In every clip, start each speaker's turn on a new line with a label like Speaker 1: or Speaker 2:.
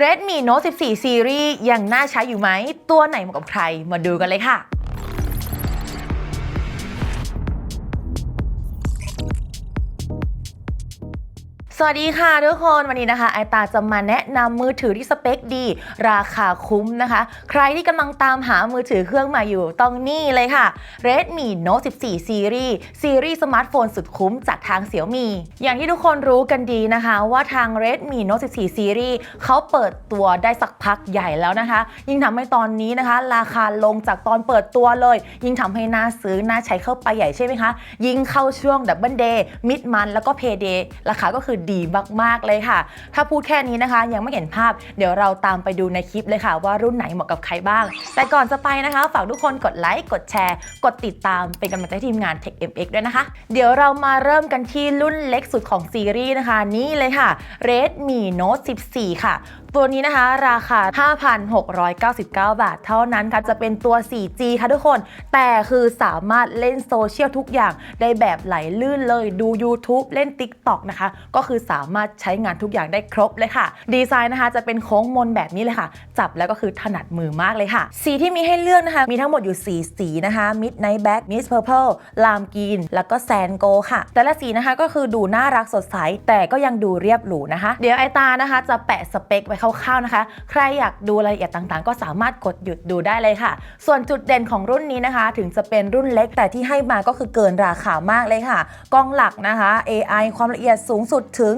Speaker 1: Redmi Note 14 Series ยังน่าใช้อยู่ไหม ตัวไหนเหมาะกับใคร มาดูกันเลยค่ะ วัสดีค่ะทุกคนวันนี้นะคะไอตาจะมาแนะนำมือถือที่สเปคดี ราคาคุ้มนะคะ ใครที่กำลังตามหามือถือเครื่องใหม่อยู่ต้องนี่เลยค่ะ Redmi Note 14 Series ซีรีส์สมาร์ทโฟนสุดคุ้มจากทางเสี่ยมี่อย่างที่ทุกคนรู้กันดีนะคะว่าทาง Redmi Note 14 Series เขาเปิดตัวได้สักพักใหญ่แล้วนะคะ ยิ่งทำให้ตอนนี้นะคะ ราคาลงจากตอนเปิดตัวเลย ยิ่งทำให้น่าซื้อน่าใช้เข้าไปใหญ่ใช่ไหมคะยิ่งเข้าช่วงดับเบิลเดย์มิดมันแล้วก็เพย์เดย์ราคาก็คือดีมากๆเลยค่ะ ถ้าพูดแค่นี้นะคะ ยังไม่เห็นภาพ เดี๋ยวเราตามไปดูในคลิปเลยค่ะ ว่ารุ่นไหนเหมาะกับใครบ้าง แต่ก่อนจะไปนะคะ ฝากทุกคนกดไลค์กดแชร์ กดติดตามเป็นกำลังใจทีมงาน Tech MX ด้วยนะคะ เดี๋ยวเรามาเริ่มกันที่รุ่นเล็กสุดของซีรีส์นะคะ นี่เลยค่ะ Redmi Note 14 ค่ะ ตัวนี้นะคะ ราคา 5,699 บาท เท่านั้นค่ะ จะเป็นตัว 4G ค่ะทุกคน แต่คือสามารถเล่นโซเชียลทุกอย่างได้แบบไหลลื่นเลยดู YouTube เล่น TikTok นะคะ ก็คือสามารถใช้งานทุกอย่างได้ครบเลยค่ะ ดีไซน์นะคะจะเป็นโค้งมนแบบนี้เลยค่ะ จับแล้วก็คือถนัดมือมากเลยค่ะ สีที่มีให้เลือกนะคะ มีทั้งหมดอยู่ 4 สีนะคะ Midnight Black Mist Purple ลามกรีนแล้วก็แซนโกค่ะ แต่ละสีนะคะก็คือดูน่ารักสดใสแต่ก็ยังดูเรียบหรูนะคะ เดี๋ยวไอตานะคะจะแปะสเปคไว้คร่าวๆนะคะ ใครอยากดูรายละเอียดต่างๆ ก็สามารถกดหยุดดูได้เลยค่ะ ส่วนจุดเด่นของรุ่นนี้นะคะ ถึงจะเป็นรุ่นเล็กแต่ที่ให้มาก็คือเกินราคามากเลยค่ะ กล้องหลักนะคะ AI ความละเอียดสูงสุดถึง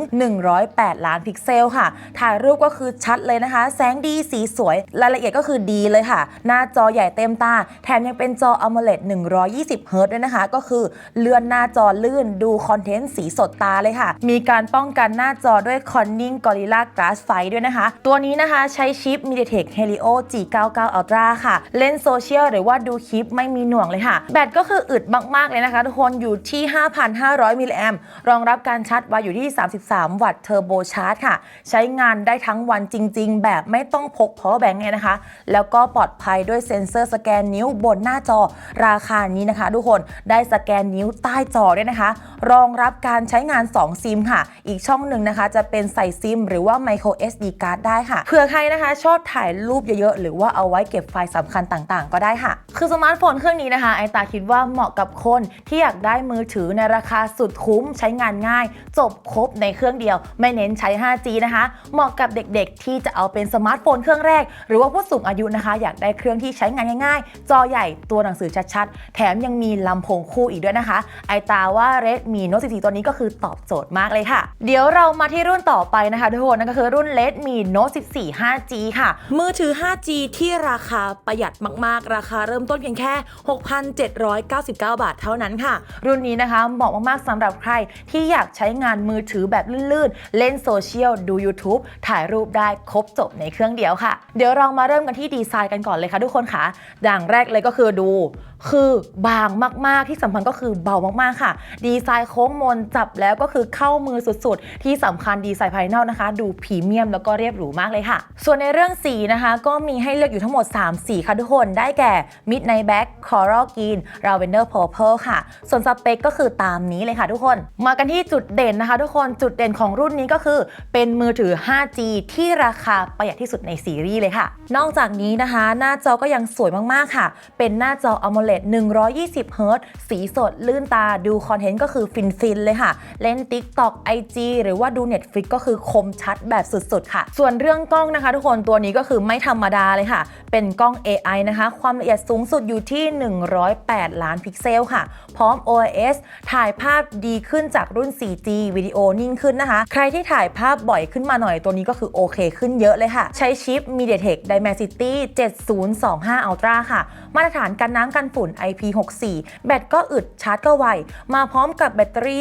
Speaker 1: 108 ล้านพิกเซลค่ะ ถ่ายรูปก็คือชัดเลยนะคะ แสงดีสีสวย รายละเอียดก็คือดีเลยค่ะ หน้าจอใหญ่เต็มตา แถมยังเป็นจอ AMOLED 120 Hz ด้วยนะคะ ก็คือเลื่อนหน้าจอลื่นดูคอนเทนต์สีสดตาเลยค่ะ มีการป้องกันหน้าจอด้วย Corning Gorilla Glass ไฟด้วยนะคะตัวนี้นะคะใช้ชิป MediaTek Helio G99 Ultra ค่ะ เล่นโซเชียลหรือว่าดูคลิปไม่มีหน่วงเลยค่ะ แบตก็คืออึดมาก ๆ เลยนะคะ ทุกคนอยู่ที่ 5,500 มิลลิแอมรองรับการชาร์จไวอยู่ที่ 33 วัตต์เทอร์โบชาร์จค่ะ ใช้งานได้ทั้งวันจริง ๆ แบบไม่ต้องพก power bank เนี่ยนะคะ แล้วก็ปลอดภัยด้วยเซ็นเซอร์สแกนนิ้วบนหน้าจอราคานี้นะคะ ทุกคนได้สแกนนิ้วใต้จอด้วยนะคะ รองรับการใช้งาน 2 ซิมค่ะ อีกช่องหนึ่งนะคะ จะเป็นใส่ซิม หรือว่า micro SD card ได้ค่ะเผื่อใครนะคะ ชอบถ่ายรูปเยอะๆ หรือว่าเอาไว้เก็บไฟล์สำคัญต่างๆ ก็ได้ค่ะ คือสมาร์ทโฟนเครื่องนี้นะคะไอตาคิดว่าเหมาะกับคนที่อยากได้มือถือในราคาสุดคุ้มใช้งานง่าย จบครบในเครื่องเดียว ไม่เน้นใช้ 5G นะคะ เหมาะกับเด็กๆ ที่จะเอาเป็นสมาร์ทโฟนเครื่องแรก หรือว่าผู้สูงอายุนะคะ อยากได้เครื่องที่ใช้งานง่ายๆ จอใหญ่ตัวหนังสือชัดๆ แถมยังมีลำโพงคู่อีกด้วยนะคะ ไอตาว่า Redmi Note 14 ตัวนี้ก็คือตอบโจทย์มากเลยค่ะ เดี๋ยวเรามาที่รุ่นต่อไปนะคะทุกคนนั่นก็คือรุ่น Redmi Note 14 5G ค่ะ มือถือ 5G ที่ราคาประหยัดมาก ๆ ราคาเริ่มต้นเพียงแค่ 6,799 บาทเท่านั้นค่ะ รุ่นนี้นะคะเหมาะมาก ๆสำหรับใครที่อยากใช้งานมือถือแบบลื่น ๆ เล่นโซเชียล ดู YouTube ถ่ายรูปได้ครบจบในเครื่องเดียวค่ะ เดี๋ยวเรามาเริ่มกันที่ดีไซน์กันก่อนเลยค่ะทุกคนค่ะอย่างแรกเลยก็คือดู คือบางมากๆที่สำคัญก็คือเบามากๆค่ะ ดีไซน์โค้งมนจับแล้วก็คือเข้ามือสุดๆ ที่สำคัญดีไซน์ภายนอกนะคะ ดูพรีเมียมแล้วก็เรียบหรูมากเลยค่ะ ส่วนในเรื่องสีนะคะ ก็มีให้เลือกอยู่ทั้งหมด 3 สีค่ะทุกคนได้แก่ Midnight Black Coral Green Lavender Purple ค่ะ ส่วนสเปคก็คือตามนี้เลยค่ะทุกคน มากันที่จุดเด่นนะคะ ทุกคนจุดเด่นของรุ่นนี้ก็คือ เป็นมือถือ 5G ที่ราคาประหยัดที่สุดในซีรีส์เลยค่ะ นอกจากนี้นะคะ หน้าจอก็ยังสวยมากๆค่ะ เป็นหน้าจอ AMOLED 120 Hz สีสดลื่นตาดูคอนเทนต์ก็คือฟินๆเลยค่ะ เล่น TikTok IG หรือว่าดู Netflix ก็คือคมชัดแบบสุดๆ ค่ะ ส่วนเรื่องกล้องนะคะ ทุกคนตัวนี้ก็คือไม่ธรรมดาเลยค่ะ เป็นกล้อง AI นะคะ ความละเอียดสูงสุดอยู่ที่ 108 ล้านพิกเซลค่ะ พร้อม OIS ถ่ายภาพดีขึ้นจากรุ่น 4G วิดีโอนิ่งขึ้นนะคะ ใครที่ถ่ายภาพบ่อยขึ้นมาหน่อยตัวนี้ก็คือโอเคขึ้นเยอะเลยค่ะ ใช้ชิป MediaTek Dimensity 7025 Ultra ค่ะ มาตรฐานกันน้ำกันฝุ่น IP64 แบตก็อึดชาร์จก็ไว มาพร้อมกับแบตเตอรี่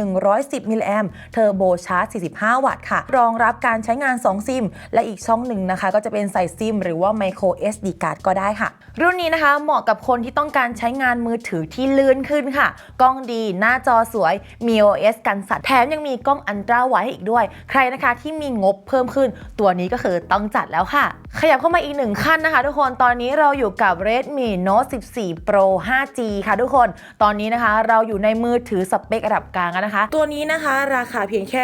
Speaker 1: 5,110 มิลลิแอมเทอร์โบชาร์จ 45 วัตต์ค่ะ รองรับการใช้งาน 2 ซิม และอีกช่องหนึ่งนะคะ ก็จะเป็นใส่ซิม หรือว่า micro SD card ก็ได้ค่ะ รุ่นนี้นะคะเหมาะกับคนที่ต้องการใช้งานมือถือที่ลื่นขึ้นค่ะ กล้องดีหน้าจอสวย มี OS กันสั่นแถมยังมีกล้องอันตราไวให้อีกด้วย ใครนะคะที่มีงบเพิ่มขึ้น ตัวนี้ก็คือต้องจัดแล้วค่ะ ขยับเข้ามาอีกหนึ่งขั้นนะคะ ทุกคนตอนนี้เราอยู่กับ Redmi Note 14 Pro 5G ค่ะทุกคน ตอนนี้นะคะ เราอยู่ในมือถือสเปคระดับกลางแล้วนะคะ ตัวนี้นะคะราคาเพียงแค่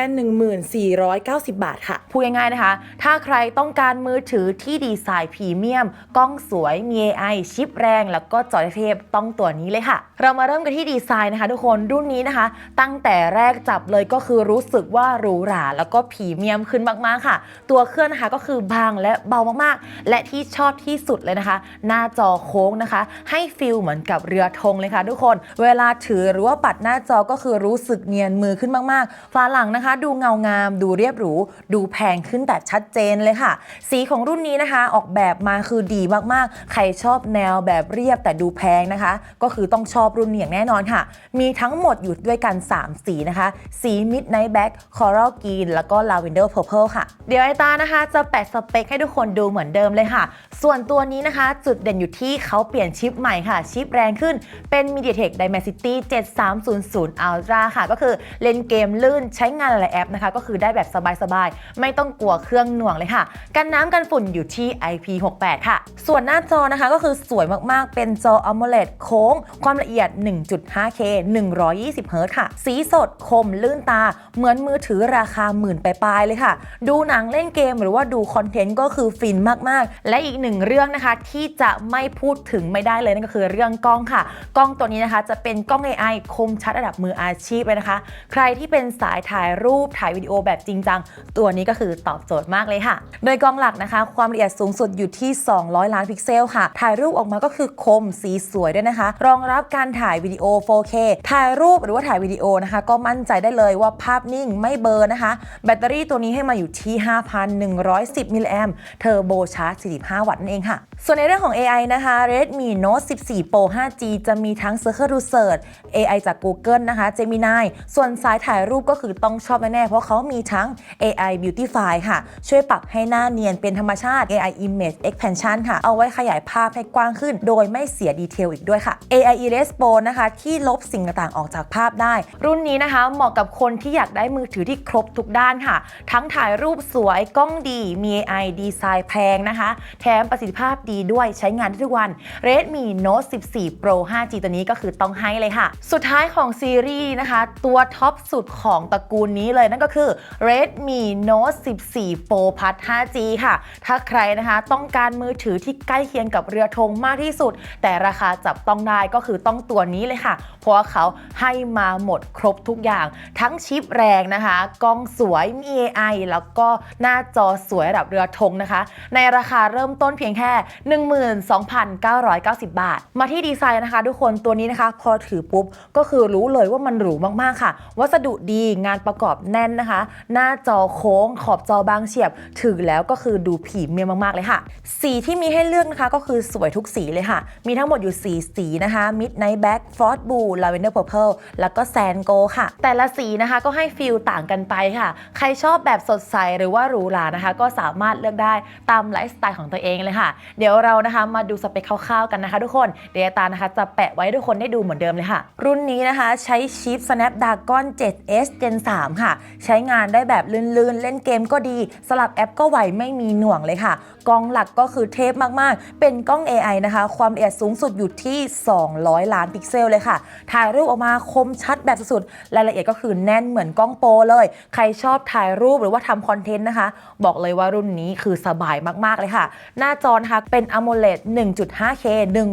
Speaker 1: 1490 บาทค่ะ พูดง่ายๆนะคะ ถ้าใครต้องการมือถือที่ดีไซน์พรีเมียม กล้องสวยมี AI ชิปแรง แล้วก็จอเทพต้องตัวนี้เลยค่ะ เรามาเริ่มกันที่ดีไซน์นะคะ ทุกคนรุ่นนี้นะคะ ตั้งแต่แรกจับเลยก็คือรู้สึกว่าหรูหราแล้วก็พรีเมียมขึ้นมากๆค่ะ ตัวเครื่องนะคะก็คือบางและเบามากๆ และที่ชอบที่สุดเลยนะคะ หน้าจอโค้งนะคะให้ฟิลเหมือนกับเรือธงเลยค่ะทุกคน เวลาถือหรือว่าปัดหน้าจอก็คือรู้สึกเนียนมือขึ้นมากๆ ฝาหลังนะคะ ดูเงางาม ดูเรียบหรู ดูแพงขึ้นแบบชัดเจนเลยค่ะ สีของรุ่นนี้นะคะ ออกแบบมาคือดีมากๆ ใครชอบแนวแบบเรียบแต่ดูแพงนะคะ ก็คือต้องชอบรุ่นนี้อย่างแน่นอนค่ะ มีทั้งหมดอยู่ด้วยกัน 3 สีนะคะ สี Midnight Black Coral Green แล้วก็ Lavender Purple ค่ะ เดี๋ยวไอตานะคะ จะแปะสเปคให้ทุกคนดูเหมือนเดิมเลยค่ะ ส่วนตัวนี้นะคะ จุดเด่นอยู่ที่เขาเปลี่ยนชิปใหม่ค่ะ ชิปแรงขึ้นเป็น MediaTek Dimensity 7300 Ultra ค่ะ ก็คือเล่นเกมลื่นใช้งานหลายแอปนะคะ ก็คือได้แบบสบายๆ ไม่ต้องกลัวเครื่องหน่วงเลยค่ะ กันน้ำกันฝุ่นอยู่ที่ IP68 ค่ะ ส่วนหน้าจอนะคะก็คือสวยมากๆ เป็นจอ AMOLED โค้ง ความละเอียด 1.5K 120 Hz ค่ะ สีสดคมลื่นตา เหมือนมือถือราคาหมื่นปลายๆเลยค่ะ ดูหนังเล่นเกมหรือว่าดูคอนเทนต์ก็คือฟินมากๆ และอีกหนึ่งเรื่องนะคะที่จะไม่พูดถึงไม่ได้เลยนั่นก็คือเรื่องกล้องค่ะ กล้องตัวนี้นะคะจะเป็นกล้อง AI คมชัดระดับมืออาชีพเลยนะคะ ใครที่เป็นสายถ่ายรูปถ่ายวิดีโอแบบจริงจัง ตัวนี้ก็คือตอบโจทย์มากเลยค่ะ โดยกล้องหลักนะคะ ความละเอียดสูงสุดอยู่ที่ 200 ล้านพิกเซลค่ะ ถ่ายรูปออกมาก็คือคมสีสวยด้วยนะคะ รองรับการถ่ายวิดีโอ 4K ถ่ายรูปหรือว่าถ่ายวิดีโอนะคะ ก็มั่นใจได้เลยว่าภาพนิ่งไม่เบลอนะคะ แบตเตอรี่ตัวนี้ให้มาอยู่ที่ 5,110 มิลลิแอมเทอร์โบชาร์จ 45 วัตต์นั่นเองค่ะ ส่วนในเรื่องของ AI นะคะ Redmi Note 14 Pro 5G จะมีทั้ง Circle to Search AI จาก Google นะคะ Gemini ส่วนสายถ่ายรูปก็คือต้องชอบแน่ๆ เพราะเขามีทั้ง AI Beautify ค่ะ ช่วยปรับให้หน้าเนียนเป็นธรรมชาติ AI Image Expansion ค่ะ เอาไว้ขยายภาพให้กว้างขึ้น โดยไม่เสียดีเทลอีกด้วยค่ะ AI Erase Pro นะคะ ที่ลบสิ่งต่างๆ ออกจากภาพได้ รุ่นนี้นะคะเหมาะกับคนที่อยากได้มือถือที่ครบทุกด้านค่ะ ทั้งถ่ายรูปสวยกล้องดีมี AI ดีไซน์แพงนะคะ แถมประสิทธิภาพดีด้วยใช้งานได้ทุกวัน Redmi Note 14 Pro 5G ตัวนี้ก็คือต้องให้เลยค่ะ สุดท้ายของซีรีส์นะคะ ตัวท็อปสุดของตระกูลนี้เลยนั่นก็คือ Redmi Note 14 Pro Plus 5G ค่ะ ถ้าใครนะคะต้องการมือถือที่ใกล้เคียงกับเรือธงมากที่สุด แต่ราคาจับต้องได้ก็คือต้องตัวนี้เลยค่ะ เพราะว่าเขาให้มาหมดครบทุกอย่าง ทั้งชิปแรงนะคะ กล้องสวยมี AI แล้วก็หน้าจอสวยระดับเรือธงนะคะ ในราคาเริ่มต้นเพียงแค่12,990 บาท มาที่ดีไซน์นะคะ ทุกคนตัวนี้นะคะ พอถือปุ๊บ ก็คือรู้เลยว่ามันหรูมากๆค่ะ วัสดุดีงานประกอบแน่นนะคะ หน้าจอโค้ง ขอบจอบางเฉียบ ถือแล้วก็คือดูพรีเมียมมากๆเลยค่ะ สีที่มีให้เลือกนะคะก็คือสวยทุกสีเลยค่ะ มีทั้งหมดอยู่ 4 สีนะคะ Midnight Black Frost Blue Lavender Purple แล้วก็ Sand Gold ค่ะ แต่ละสีนะคะก็ให้ฟีลต่างกันไปค่ะ ใครชอบแบบสดใสหรือว่าหรูหรานะคะ ก็สามารถเลือกได้ตามไลฟ์สไตล์ของตัวเองเลยค่ะ เดี๋ยวเรานะคะมาดูสเปคคร่าวๆกันนะคะทุกคนเดตานะคะจะแปะไว้ทุกคนได้ดูเหมือนเดิมเลยค่ะ รุ่นนี้นะคะใช้ชิป Snapdragon 7S Gen 3 ค่ะ ใช้งานได้แบบลื่นๆ เล่นเกมก็ดี สลับแอปก็ไหวไม่มีหน่วงเลยค่ะ กล้องหลักก็คือเทพมากๆ เป็นกล้อง AI นะคะ ความละเอียดสูงสุดอยู่ที่ 200 ล้านพิกเซลเลยค่ะ ถ่ายรูปออกมาคมชัดแบบสุดๆรายละเอียดก็คือแน่นเหมือนกล้องโปรเลย ใครชอบถ่ายรูปหรือว่าทำคอนเทนต์นะคะ บอกเลยว่ารุ่นนี้คือสบายมากๆเลยค่ะ หน้าจอนะคะเป็น็น AMOLED 1.5K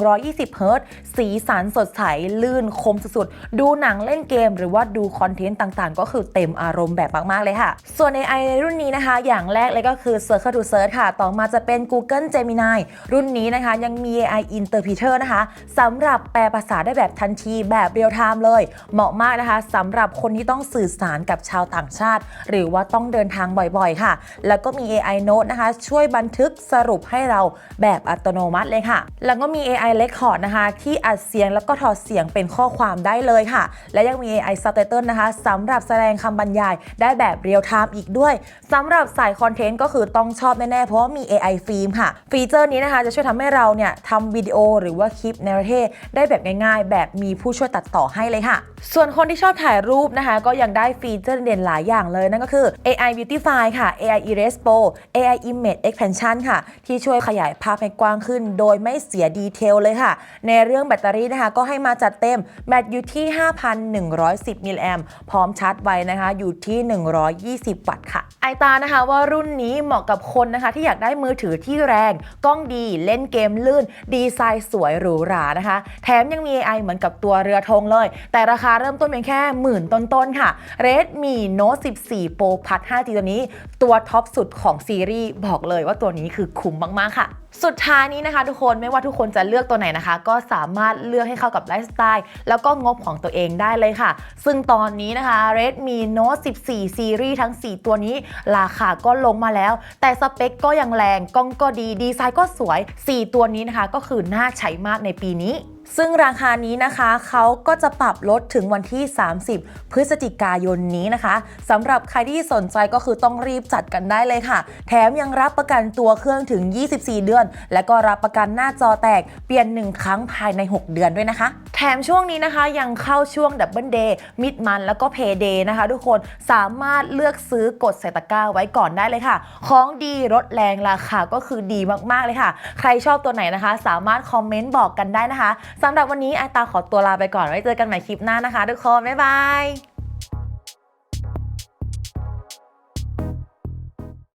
Speaker 1: 120 Hz สีสันสดใส ลื่นคมสุดๆ ดูหนังเล่นเกม หรือว่าดูคอนเทนต์ต่างๆ ก็คือเต็มอารมณ์แบบมาก ๆ เลยค่ะ ส่วน AI ในรุ่นนี้นะคะ อย่างแรกเลยก็คือ Circle to Search ค่ะ ต่อมาจะเป็น Google Gemini รุ่นนี้นะคะ ยังมี AI Interpreter นะคะสำหรับแปลภาษาได้แบบทันทีแบบเรียลไทม์เลย เหมาะมากนะคะสำหรับคนที่ต้องสื่อสารกับชาวต่างชาติ หรือว่าต้องเดินทางบ่อยๆ ค่ะ แล้วก็มี AI Note นะคะ ช่วยบันทึกสรุปให้เราแบบแบบอัตโนมัติเลยค่ะ แล้วก็มี AI Record นะคะ ที่อัดเสียงแล้วก็ถอดเสียงเป็นข้อความได้เลยค่ะ และยังมี AI Subtitle นะคะสำหรับแสดงคำบรรยายได้แบบเรียลไทม์อีกด้วยสำหรับสายคอนเทนต์ก็คือต้องชอบแน่ๆ เพราะว่ามี AI ฟิล์มค่ะ ฟีเจอร์นี้นะคะจะช่วยทำให้เราเนี่ยทำวิดีโอหรือว่าคลิปในประเทศได้แบบง่ายๆ แบบมีผู้ช่วยตัดต่อให้เลยค่ะ ส่วนคนที่ชอบถ่ายรูปนะคะ ก็ยังได้ฟีเจอร์เด่นหลายอย่างเลยนั่นก็คือ AI Beautify ค่ะ AI Erase Pro AI Image Expansion ค่ะ ที่ช่วยขยายภาพให้กว้างขึ้น โดยไม่เสียดีเทลเลยค่ะ ในเรื่องแบตเตอรี่นะคะ ก็ให้มาจัดเต็ม แบตอยู่ที่ 5,110 มิลลิแอมพร้อมชาร์จไวนะคะ อยู่ที่ 120 วัตต์ค่ะ ไอตานะคะว่ารุ่นนี้เหมาะกับคนนะคะ ที่อยากได้มือถือที่แรง กล้องดีเล่นเกมลื่น ดีไซน์สวยหรูหรานะคะ แถมยังมี AI เหมือนกับตัวเรือธงเลย แต่ราคาเริ่มต้นเพียงแค่หมื่นต้นๆค่ะ Redmi Note 14 Pro Plus 5G ตัวนี้ ตัวท็อปสุดของซีรีส์บอกเลยว่าตัวนี้คือคุ้มมาก ๆ ค่ะสุดท้ายนี้นะคะทุกคนไม่ว่าทุกคนจะเลือกตัวไหนนะคะ ก็สามารถเลือกให้เข้ากับไลฟ์สไตล์แล้วก็งบของตัวเองได้เลยค่ะ ซึ่งตอนนี้นะคะ Redmi Note 14ซีรีส์ทั้ง 4 ตัวนี้ ราคาก็ลงมาแล้ว แต่สเปคก็ยังแรงกล้องก็ดีดีไซน์ก็สวย 4 ตัวนี้นะคะ ก็คือน่าใช้มากในปีนี้ ซึ่งราคานี้นะคะเขาก็จะปรับลดถึงวันที่ 30 พฤศจิกายนนี้นะคะสำหรับใครที่สนใจก็คือต้องรีบจัดกันได้เลยค่ะ แถมยังรับประกันตัวเครื่องถึง 24 เดือน และก็รับประกันหน้าจอแตกเปลี่ยน 1 ครั้งภายใน 6 เดือนด้วยนะคะ แถมช่วงนี้นะคะยังเข้าช่วงดับเบิลเดย์มิดมันแล้วก็เพย์เดย์นะคะ ทุกคนสามารถเลือกซื้อกดใส่ตะกร้าไว้ก่อนได้เลยค่ะ ของดีรถแรงราคาก็คือดีมากๆเลยค่ะ ใครชอบตัวไหนนะคะ สามารถคอมเมนต์บอกกันได้นะคะสำหรับวันนี้ไอตาขอตัวลาไปก่อนไว้เจอกันใหม่คลิปหน้านะคะทุกคนบ๊ายบาย